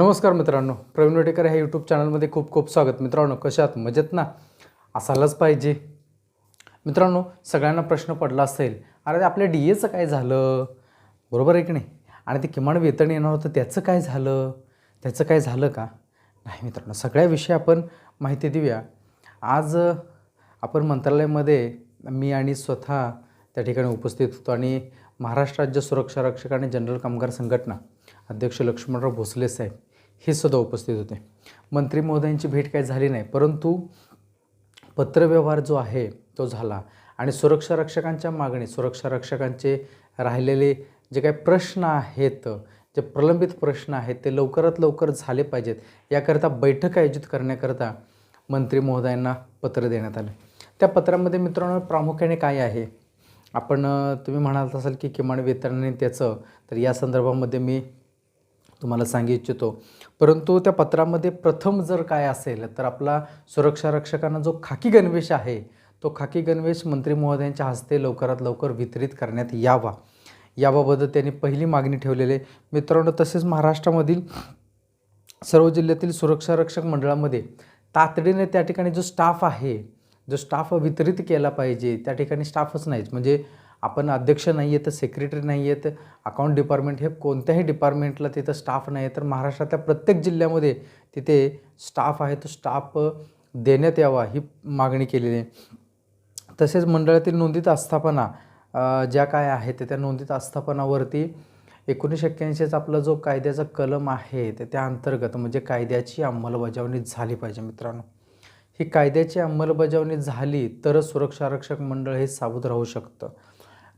नमस्कार मित्रांनो प्रवीण वेटेकर ह्या यूट्यूब चॅनलमध्ये खूप खूप स्वागत. मित्रांनो कशात मजेत ना? असायलाच पाहिजे. मित्रांनो सगळ्यांना प्रश्न पडला असेल अरे आपल्या डी एचं काय झालं? बरोबर आहे की नाही? आणि ते किमान वेतन येणार होतं त्याचं काय झालं? त्याचं काय झालं का? नाही मित्रांनो सगळ्याविषयी आपण माहिती देऊया. आज आपण मंत्रालयामध्ये मी आणि स्वतः त्या ठिकाणी उपस्थित होतो आणि महाराष्ट्र राज्य सुरक्षा रक्षक आणि जनरल कामगार संघटना अध्यक्ष लक्ष्मणराव भोसले साहेब हे सुद्धा उपस्थित होते. मंत्री महोदयांची भेट काही झाली नाही परंतु पत्रव्यवहार जो आहे तो झाला. आणि सुरक्षा रक्षकांच्या मागणी सुरक्षा रक्षकांचे राहिलेले जे काही प्रश्न आहेत जे प्रलंबित प्रश्न आहेत ते लवकरात लवकर झाले पाहिजेत. याकरता बैठक आयोजित करण्याकरता मंत्री महोदयांना पत्र देण्यात आलं. त्या पत्रामध्ये मित्रांनो प्रामुख्याने काय आहे? आपण तुम्ही म्हणाल असाल की किमान वेतन आणि त्याचं तर या संदर्भामध्ये मी तुम्हाला सांगू इच्छितो. परंतु त्या पत्रामध्ये प्रथम जर काय असेल तर आपला सुरक्षा रक्षकांना जो खाकी गणवेश आहे तो खाकी गणवेश मंत्री महोदयांच्या हस्ते लवकरात लवकर वितरित करण्यात यावा. याबाबत त्यांनी पहिली मागणी ठेवलेली आहे. मित्रांनो तसेच महाराष्ट्रामधील सर्व जिल्ह्यातील सुरक्षा रक्षक मंडळामध्ये तातडीने त्या ठिकाणी जो स्टाफ आहे जो स्टाफ वितरित केला पाहिजे त्या ठिकाणी स्टाफच नाहीच म्हणजे आपण अध्यक्ष नाही आहेत सेक्रेटरी नाही आहेत अकाउंट डिपार्टमेंट हे कोणत्याही डिपार्टमेंटला तिथं स्टाफ नाही आहे तर महाराष्ट्रातल्या प्रत्येक जिल्ह्यामध्ये तिथे स्टाफ आहे तो स्टाफ देण्यात यावा ही मागणी केलेली आहे. तसेच मंडळातील नोंदीत आस्थापना ज्या काय आहेत त्या नोंदीत आस्थापनावरती एकोणीसशे एक्क्याऐंशीचा आपला जो कायद्याचा कलम आहे तर त्या अंतर्गत म्हणजे कायद्याची अंमलबजावणी झाली पाहिजे मित्रांनो. ही कायद्याची अंमलबजावणी झाली तरच सुरक्षा आरक्षक मंडळ हे सावध राहू शकतं.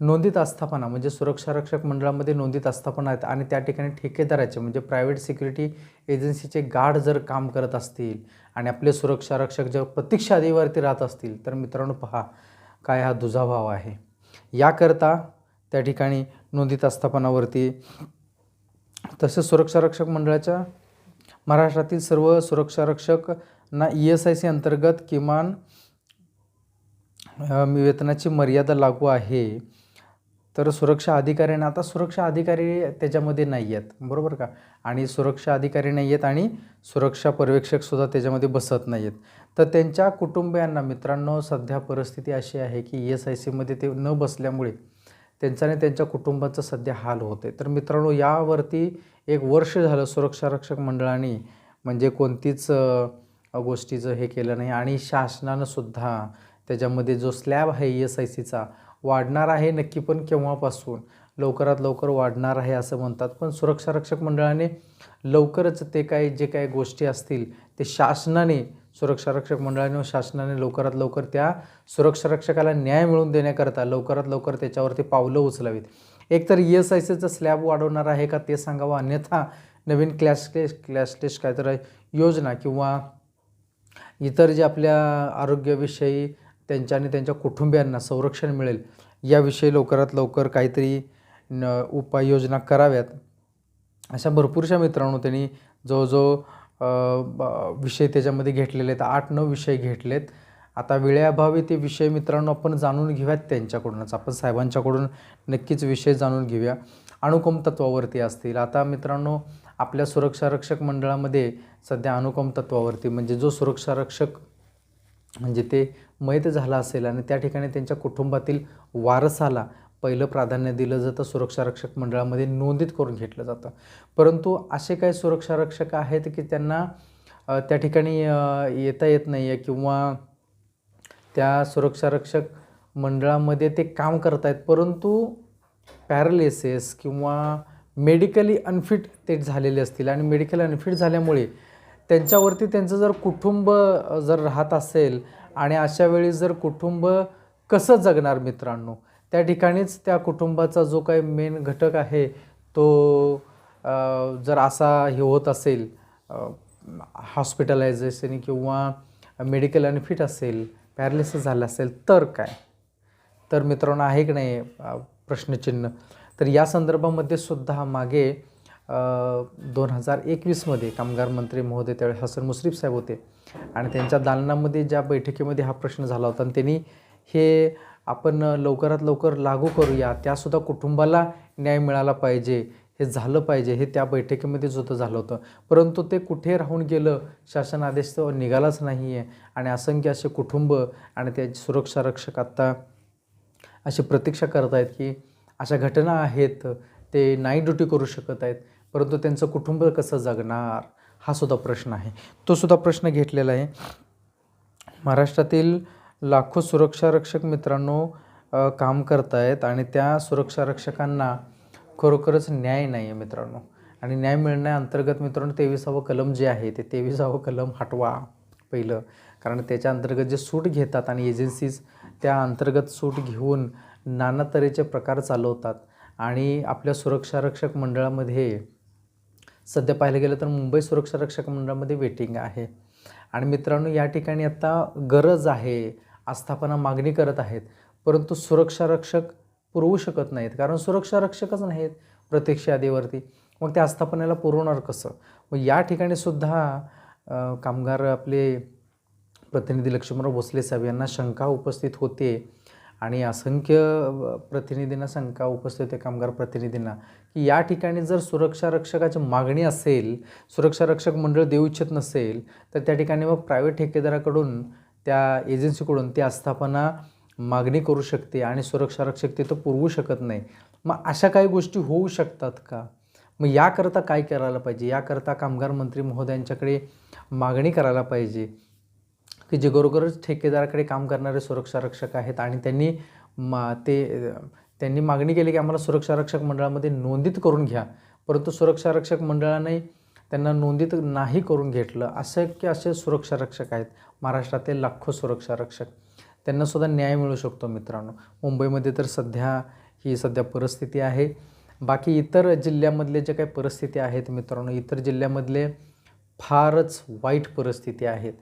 नोंदीत आस्थापना म्हणजे सुरक्षा रक्षक मंडळामध्ये नोंदीत आस्थापना आहेत आणि त्या ठिकाणी ठेकेदाराचे म्हणजे प्रायव्हेट सिक्युरिटी एजन्सीचे गार्ड जर काम करत असतील आणि आपले सुरक्षा रक्षक जर प्रतीक्षा आधीवरती राहत असतील तर मित्रांनो पहा काय हा दुजाभाव आहे. याकरता त्या ठिकाणी नोंदीत आस्थापनावरती तसेच सुरक्षा रक्षक मंडळाच्या महाराष्ट्रातील सर्व सुरक्षा रक्षकना ई एस आय सी अंतर्गत किमान वेतनाची मर्यादा लागू आहे. तर सुरक्षा अधिकाऱ्यांना आता सुरक्षा अधिकारी त्याच्यामध्ये नाही आहेत. बरोबर का? आणि सुरक्षा अधिकारी नाही आहेत आणि सुरक्षा पर्यवेक्षकसुद्धा त्याच्यामध्ये बसत नाही आहेत. तर त्यांच्या कुटुंबियांना मित्रांनो सध्या परिस्थिती अशी आहे की एस आय सीमध्ये ते न बसल्यामुळे त्यांचा आणि त्यांच्या कुटुंबाचं सध्या हाल होते तर मित्रांनो यावरती एक वर्ष झालं सुरक्षा रक्षक मंडळाने म्हणजे कोणतीच गोष्टीचं हे केलं नाही आणि शासनानंसुद्धा त्याच्यामध्ये जो स्लॅब आहे ई एस आय सीचा वाढणार आहे नक्की पण केव्हापासून? लवकरात लवकर वाढणार आहे असं म्हणतात. पण सुरक्षा रक्षक मंडळाने लवकरच ते काही जे काही गोष्टी असतील ते शासनाने सुरक्षा रक्षक मंडळाने व शासनाने लवकरात लवकर त्या सुरक्षा रक्षकाला न्याय मिळवून देण्याकरता लवकरात लवकर त्याच्यावरती पावलं उचलावीत. एक तर ई एस आय सीचं स्लॅब वाढवणार आहे का ते सांगावं? अन्यथा नवीन क्लॅशलेस क्लॅशलेस काहीतरी योजना किंवा इतर जे आपल्या आरोग्याविषयी त्यांच्या आणि त्यांच्या कुटुंबियांना संरक्षण मिळेल. याविषयी लवकरात लवकर काहीतरी न उपाययोजना कराव्यात. अशा भरपूरशा मित्रांनो त्यांनी जवळजवळ जो ब- विषय त्याच्यामध्ये घेतलेले आहेत. आठ नऊ विषय घेतलेत. आता वेळेअभावी ते विषय मित्रांनो आपण जाणून घेऊयात त्यांच्याकडूनच. आपण साहेबांच्याकडून नक्कीच विषय जाणून घेऊया. अणुकम तत्वावरती असतील. आता मित्रांनो आपल्या सुरक्षा रक्षक मंडळामध्ये सध्या अनुकम तत्वावरती म्हणजे जो सुरक्षा रक्षक म्हणजे ते मैत झाला असेल आणि त्या ठिकाणी त्यांच्या कुटुंबातील वारसाला पहिलं प्राधान्य दिलं जातं. सुरक्षा रक्षक मंडळामध्ये नोंदीत करून घेतलं जातं. परंतु असे काही सुरक्षा रक्षक आहेत की त्यांना त्या ठिकाणी येता येत नाही आहे किंवा त्या सुरक्षा रक्षक मंडळामध्ये ते काम करत आहेत परंतु पॅरालिसिस किंवा मेडिकली अनफिट ते झालेले असतील आणि मेडिकल अनफिट झाल्यामुळे त्यांच्यावरती त्यांचं जर कुटुंब जर राहत असेल आणि अशा वेळी जर कुटुंब कसं जगणार मित्रांनो? त्या ठिकाणीच त्या कुटुंबाचा जो काही मेन घटक आहे तो जर असा हे होत असेल हॉस्पिटलायझेशन किंवा मेडिकल अनफिट असेल पॅरालिसिस झालं असेल तर काय? तर मित्रांनो आहे की नाही प्रश्नचिन्ह? तर या संदर्भामध्ये सुद्धा मागे दोन हजार एकवीसमध्ये कामगार मंत्री महोदय त्यावेळी हसन मुश्रीफ साहेब होते. आणि त्यांच्या दालनामध्ये ज्या बैठकीमध्ये हा प्रश्न झाला होता आणि त्यांनी हे आपण लवकरात लवकर लागू करूया त्यासुद्धा कुटुंबाला न्याय मिळाला पाहिजे हे झालं पाहिजे हे त्या बैठकीमध्ये सुद्धा झालं होतं. परंतु ते कुठे राहून गेलं शासन आदेश तर निघालाच नाही आहे आणि असंख्य असे कुटुंब आणि त्याची सुरक्षा रक्षक आत्ता अशी प्रतीक्षा करत आहेत की अशा घटना आहेत ते नाईट ड्युटी करू शकत आहेत. परंतु त्यांचं कुटुंब कसं जगणार हा सुद्धा प्रश्न आहे. तो सुद्धा प्रश्न घेतलेला आहे. महाराष्ट्रातील लाखो सुरक्षा रक्षक मित्रांनो काम करत आहेत आणि त्या सुरक्षा रक्षकांना खरोखरच न्याय नाही आहे मित्रांनो. आणि न्याय मिळण्याअंतर्गत मित्रांनो तेविसावं कलम जे आहे ते तेविसावं कलम हटवा पहिलं. कारण त्याच्या अंतर्गत जे सूट घेतात आणि एजन्सीज त्या अंतर्गत सूट घेऊन नाना तऱ्हेचे प्रकार चालवतात. आणि आपल्या सुरक्षा रक्षक मंडळामध्ये सध्या पाहायला गेलं तर मुंबई सुरक्षा रक्षक मंडळामध्ये वेटिंग आहे. आणि मित्रांनो या ठिकाणी आता गरज आहे आस्थापना मागणी करत आहेत. परंतु सुरक्षा रक्षक पुरवू शकत नाहीत. कारण सुरक्षा रक्षकच नाहीत प्रत्यक्ष यादीवरती. मग त्या आस्थापनेला पुरवणार कसं? मग या ठिकाणी सुद्धा कामगार आपले प्रतिनिधी लक्ष्मणराव भोसले साहेब यांना शंका उपस्थित होते. आणि असंख्य प्रतिनिधींना शंका उपस्थित होते कामगार प्रतिनिधींना की या ठिकाणी जर सुरक्षा रक्षकाची मागणी असेल सुरक्षा रक्षक मंडळ देऊ इच्छित नसेल तर त्या ठिकाणी मग प्रायव्हेट ठेकेदाराकडून त्या एजन्सीकडून ती आस्थापना मागणी करू शकते आणि सुरक्षा रक्षक तिथं पुरवू शकत नाही. मग अशा काही गोष्टी होऊ शकतात का? मग याकरता काय करायला पाहिजे? याकरता कामगार मंत्री महोदयांच्याकडे मागणी करायला पाहिजे. की जे खरोखरच ठेकेदाराकडे काम करणारे सुरक्षा रक्षक आहेत आणि त्यांनी मा ते त्यांनी मागणी केली की आम्हाला सुरक्षा रक्षक मंडळामध्ये नोंदीत करून घ्या. परंतु सुरक्षा रक्षक मंडळाने त्यांना नोंदीत नाही करून घेतलं. असं की असे सुरक्षा रक्षक आहेत. महाराष्ट्रातील लाखो सुरक्षा रक्षक. त्यांनासुद्धा न्याय मिळू शकतो मित्रांनो. मुंबईमध्ये तर सध्या ही सध्या परिस्थिती आहे. बाकी इतर जिल्ह्यामधले जे काही परिस्थिती आहेत मित्रांनो इतर जिल्ह्यामधले फारच वाईट परिस्थिती आहेत.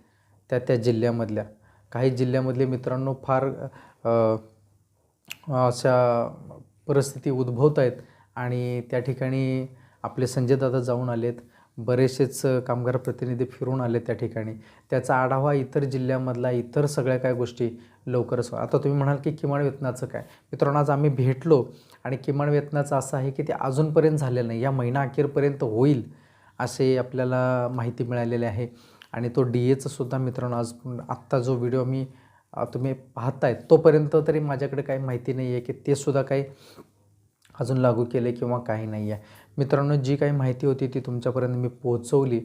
त्या त्या जिल्ह्यामधल्या. काही जिल्ह्यामधले मित्रांनो फार अशा परिस्थिती उद्भवत आहेत आणि त्या ठिकाणी आपले संजय दादा जाऊन आलेत. बरेचसेच कामगार प्रतिनिधी फिरून आले त्या ठिकाणी. त्याचा आढावा इतर जिल्ह्यामधला इतर सगळ्या काय गोष्टी लवकरच आता तुम्ही म्हणाल की किमान वेतनाचं काय? मित्रांनो आज आम्ही भेटलो आणि किमान वेतनाचं असं आहे की ते अजूनपर्यंत झालेलं नाही. या महिना अखेरपर्यंत होईल असे आपल्याला माहिती मिळालेली आहे. आणि तो डी एचं सुद्धा मित्रांनो आज आत्ता जो व्हिडिओ मी तुम्ही पाहताय तोपर्यंत तरी माझ्याकडे काही माहिती नाही आहे की ते सुद्धा काही अजून लागू केले किंवा काही नाही आहे मित्रांनो जी काही माहिती होती ती तुमच्यापर्यंत मी पोहोचवली.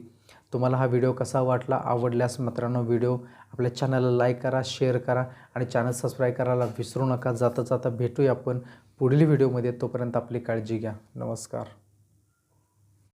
तुम्हाला हा व्हिडिओ कसा वाटला आवडल्यास मित्रांनो व्हिडिओ आपल्या चॅनलला लाईक करा शेअर करा आणि चॅनल सबस्क्राईब करायला विसरू नका. जाता जाता भेटूया आपण पुढील व्हिडिओमध्ये तोपर्यंत आपली काळजी घ्या. नमस्कार.